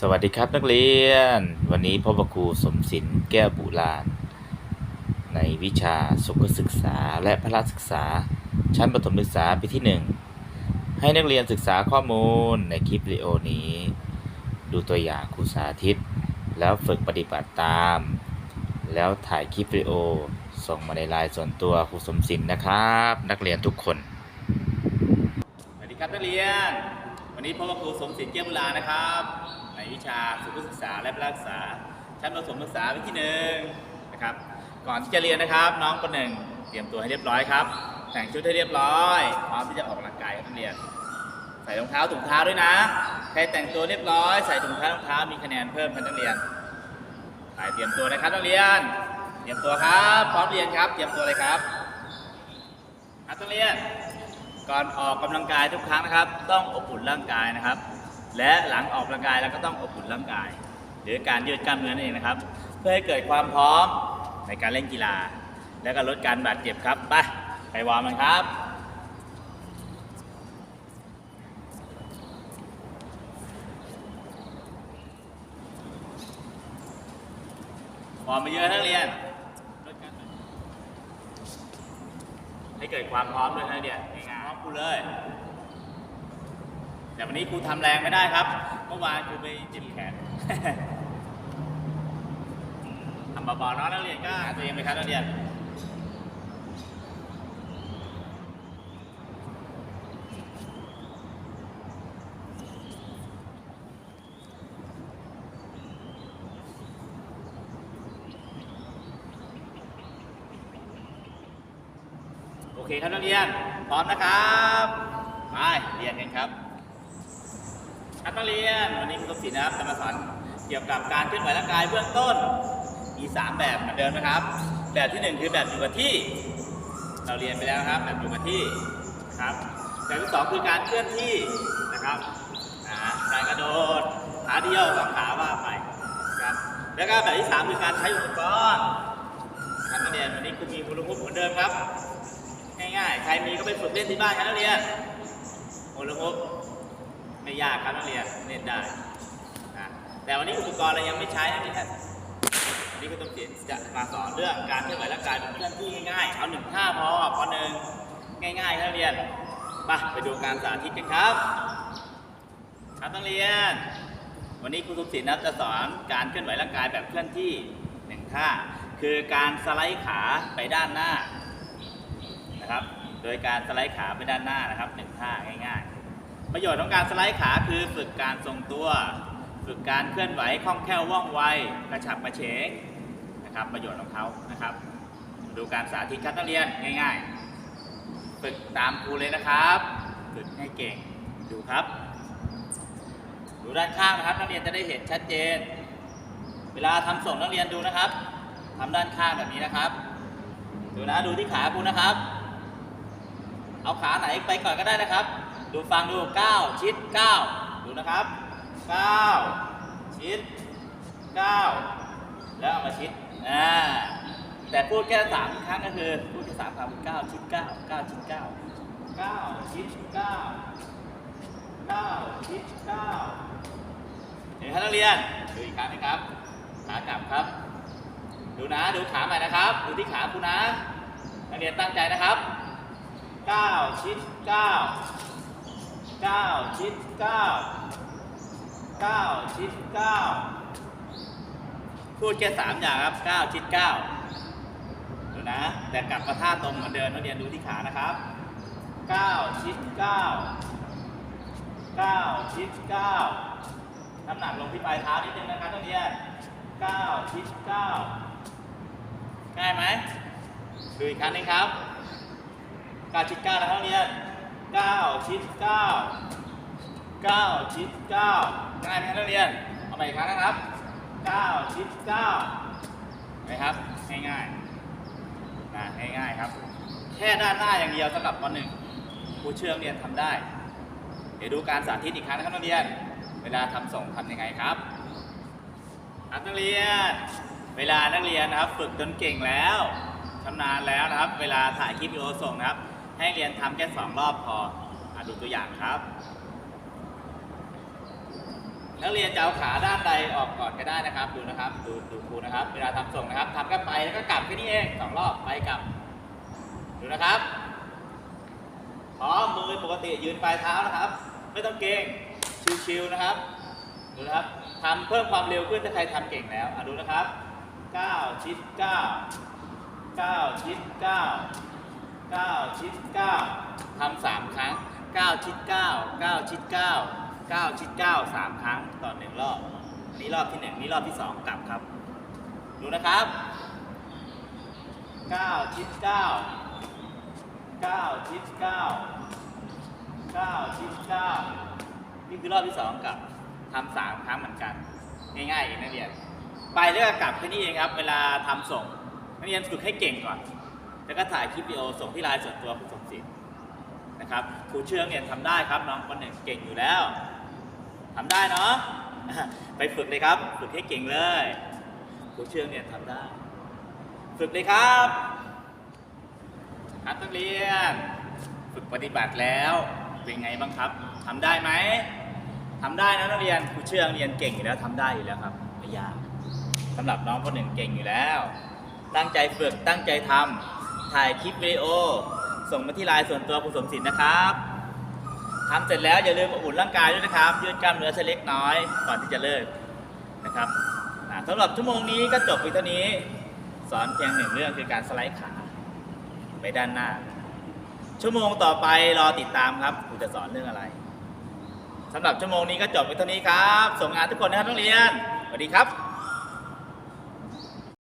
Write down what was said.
สวัสดีครับนักเรียน วันนี้พบกับครูสมศิลป์แก้วบุราณในวิชาสุขศึกษาและพละศึกษา ชั้นประถมศึกษาปีที่ 1 ให้นักเรียนศึกษาข้อมูลในคลิปวิดีโอนี้ ดูตัวอย่างครูสาธิต แล้วฝึกปฏิบัติตาม แล้วถ่ายคลิปวิดีโอ ส่งมาในไลน์ส่วนตัวครูสมศิลป์นะครับ นักเรียนทุกคนสวัสดีครับนักเรียน วันนี้พบกับครูสมศิลป์เกี้ยบุรานะครับ ในวิชาสุขศึกษาและพละศึกษา ชั้นประถมศึกษาวิที่หนึ่งนะครับ ก่อนที่จะเรียนนะครับ น้องคนหนึ่งเตรียมตัวให้เรียบร้อยครับ แต่งชุดให้เรียบร้อยพร้อมที่จะออกกำลังกายครับนักเรียน ใส่รองเท้าถุงเท้าด้วยนะ ใครแต่งตัวเรียบร้อยใส่ถุงเท้ารองเท้ามีคะแนนเพิ่มครับนักเรียนไปเตรียมตัวนะครับนักเรียน เตรียมตัวครับ พร้อมเรียนครับ เตรียมตัวเลยครับครับนักเรียน ก่อนออกกำลังกายทุกครั้งนะครับ ต้องอบอุ่นร่างกายนะครับ และหลังออกกำลังกายเราก็ต้องอบอุ่นร่างกาย หรือการยืดกล้ามเนื้อนั่นเองนะครับ เพื่อให้เกิดความพร้อมในการเล่นกีฬา และก็ลดการบาดเจ็บครับไปไปวอร์มกันครับวอร์มมาเยอะนักเรียนให้เกิดความพร้อมด้วยนะนักเรียนง่ยูเลย แต่วันนี้ครูทำแรงไม่ได้ครับ เมื่อวานครูไปเจ็บแขนทำเบาๆเนาะนักเรียนก็หาตัวเองไปครับนักเรียนโอเคครับนักเรียน พร้อมนะครับไปเรียนกันครับนักเรียนวันนี้ครูกศิลป์นะครับจะมาสอนเกี่ยวกับการเคลื่อนไหวร่างกายเบื้องต้น มี 3 แบบเหมือนเดิมนะครับ แบบที่ 1 คือแบบอยู่กับที่ เราเรียนไปแล้วครับ แบบอยู่กับที่นะครับ แบบที่ 2 คือการเคลื่อนที่นะครับอ่าการกระโดดขาเดียวสองขาว่าไปนะครับ แล้วก็แบบที่ 3 คือการใช้อุปกรณ์ครับนักเรียนวันนี้ครูมีครูรู้เหมือนเดิมครับ ใครมีก็ไปฝึกเล่นที่บ้านครับนักเรียนโอลมุกไม่ยากครับนักเรียนเล่นได้นะแต่วันนี้อุปกรณ์เรายังไม่ใช้นะพี่ท่านวันนี้ก็ต้องเปลี่ยนจะมาสอนเรื่องการเคลื่อนไหวร่างกายแบบเคลื่อนที่ง่ายๆ เอาหนึ่งท่าพอพอหนึ่งง่ายๆครับนักเรียนไปไปดูการสาธิตกันครับ ครับนักเรียน วันนี้ครูทุกศิลป์นะจะสอนการเคลื่อนไหวร่างกายแบบเคลื่อนที่หนึ่งท่าคือการสไลด์ขาไปด้านหน้านะครับ โดยการสไลด์ขาไปด้านหน้านะครับหนึ่งท่าง่ายๆ ประโยชน์ของการสไลด์ขาคือฝึกการทรงตัว ฝึกการเคลื่อนไหวคล่องแคล่วว่องไวกระฉับกระเฉงนะครับประโยชน์ของเขานะครับ ดูการสาธิตครับนักเรียนง่าย ๆ ฝึกตามครูเลยนะครับฝึกให้เก่งดูครับดูด้านข้างนะครับนักเรียนจะได้เห็นชัดเจน เวลาทำส่งนักเรียนดูนะครับทำด้านข้างแบบนี้นะครับ ดูนะดูที่ขาคุณนะครับ เอาขาไหนไปก่อนก็ได้นะครับ ดูฟังดู 9 ชิด 9 ดูนะครับ 9 ชิด 9 แล้วเอามาชิดอ่าแต่พูดแค่สามครั้งก็คือพูดแค่สามคำเก้าชิดเก้าเก้าชิดเก้าเก้าชิดเก้าเก้าชิดเก้าเห็นครับนักเรียนดูอีกครั้งนะครับขากลับครับ ดูนะดูขาใหม่นะครับ ดูที่ขาคุณนะนักเรียนตั้งใจนะครับ 9 ชิด 9 9 ชิด 9 9 ชิด 9 พูดแค่สามอย่างครับ 9 ชิด 9 ดูนะ แต่กลับมาท่าตรงเหมือนเดิมนักเรียนดูที่ขานะครับ 9 ชิด 9 9 ชิด 9 น้ำหนักลงที่ปลายเท้านิดนึงนะครับนักเรียน 9 ชิด 9 ง่ายไหมดูอีกครั้งหนึงครับ 9ชิด9นะครับนักเรียน9ชิด9 9ชิด9ง่ายไหมครับนักเรียน เอาใหม่อีกครั้งนะครับ 9ชิด9นะครับ ง่ายๆนะง่ายๆครับ แค่ด้านหน้าอย่างเดียวสำหรับวันหนึ่งผู้เชื่อมเรียนทำได้ เดี๋ยวดูการสาธิตอีกครั้งนะครับนักเรียน เวลาทำส่งทำยังไงครับครับนักเรียน เวลานักเรียนนะครับ ฝึกจนเก่งแล้วชำนาญแล้วนะครับ เวลาถ่ายคลิปวิดีโอส่งนะครับ ให้เรียนทำแค่สองรอบพออดูตัวอย่างครับ นักเรียนจะเอาขาด้านใดออกก่อนก็ได้นะครับ ดูนะครับ ดูดูครูนะครับ เวลาทำส่งนะครับทำแค่ไปแล้วก็กลับแค่นี้เองสองรอบไปกลับ ดูนะครับพร้อมมือปกติยืนปลายเท้านะครับ ไม่ต้องเก่งชิวๆนะครับ ดูนะครับทำเพิ่มความเร็วขึ้นถ้าใครทำเก่งแล้วอะดูนะครับ 9 ชิด 9 9 ชิด 9 9 ชิด 9 ทำสามครั้ง 9 ชิด 9 9 ชิด 9 9 ชิด9สามครั้งต่อหนึ่งรอบนนี้รอบที่หนึ่งนี่รอบที่สองกลับครับ ดูนะครับ 9 ชิด 9 9 ชิด 9 9 ชิด 9 นี่คือรอบที่สองกลับทำสามครั้งเหมือนกัน ง่ายๆเองนักเรียน ไปแล้วก็กลับแค่นี้เองครับ เวลาทำส่งนักเรียนฝึกให้เก่งก่อน แล้วก็ถ่ายคลิปวิดีโอส่งที่ไลน์ส่วนตัวคุณสมศิษย์นะครับครูเชื่องเนี่ยทำได้ครับน้องคนหนึ่งเก่งอยู่แล้วทำได้เนาะไปฝึกเลยครับ ฝึกให้เก่งเลยครูเชื่องเนี่ยทำได้ ฝึกเลยครับครับนักเรียน ฝึกปฏิบัติแล้วเป็นไงบ้างครับทำได้ไหมทำได้นะนักเรียนครูเชื่องเรียนเก่งอยู่แล้วทำได้อยู่แล้วครับไม่ยากสำหรับน้องคนหนึ่งเก่งอยู่แล้ว ตั้งใจฝึกตั้งใจทำ ถ่ายคลิปวิดีโอ ส่งมาที่ไลน์ส่วนตัวคุณสมศิลป์นะครับทำเสร็จแล้วอย่าลืมอุ่นร่างกายด้วยนะครับ ยืดกล้ามเนื้อเล็กน้อย ก่อนที่จะเลิกนะครับอ่าสำหรับชั่วโมงนี้ก็จบไปเท่านี้ สอนเพียงหนึ่งเรื่องคือการสไลด์ขาไปด้านหน้า ชั่วโมงต่อไปรอติดตามครับครูจะสอนเรื่องอะไรสำหรับชั่วโมงนี้ก็จบไปเท่านี้ครับ ส่งงานทุกคนนะครับนักเรียนสวัสดีครับ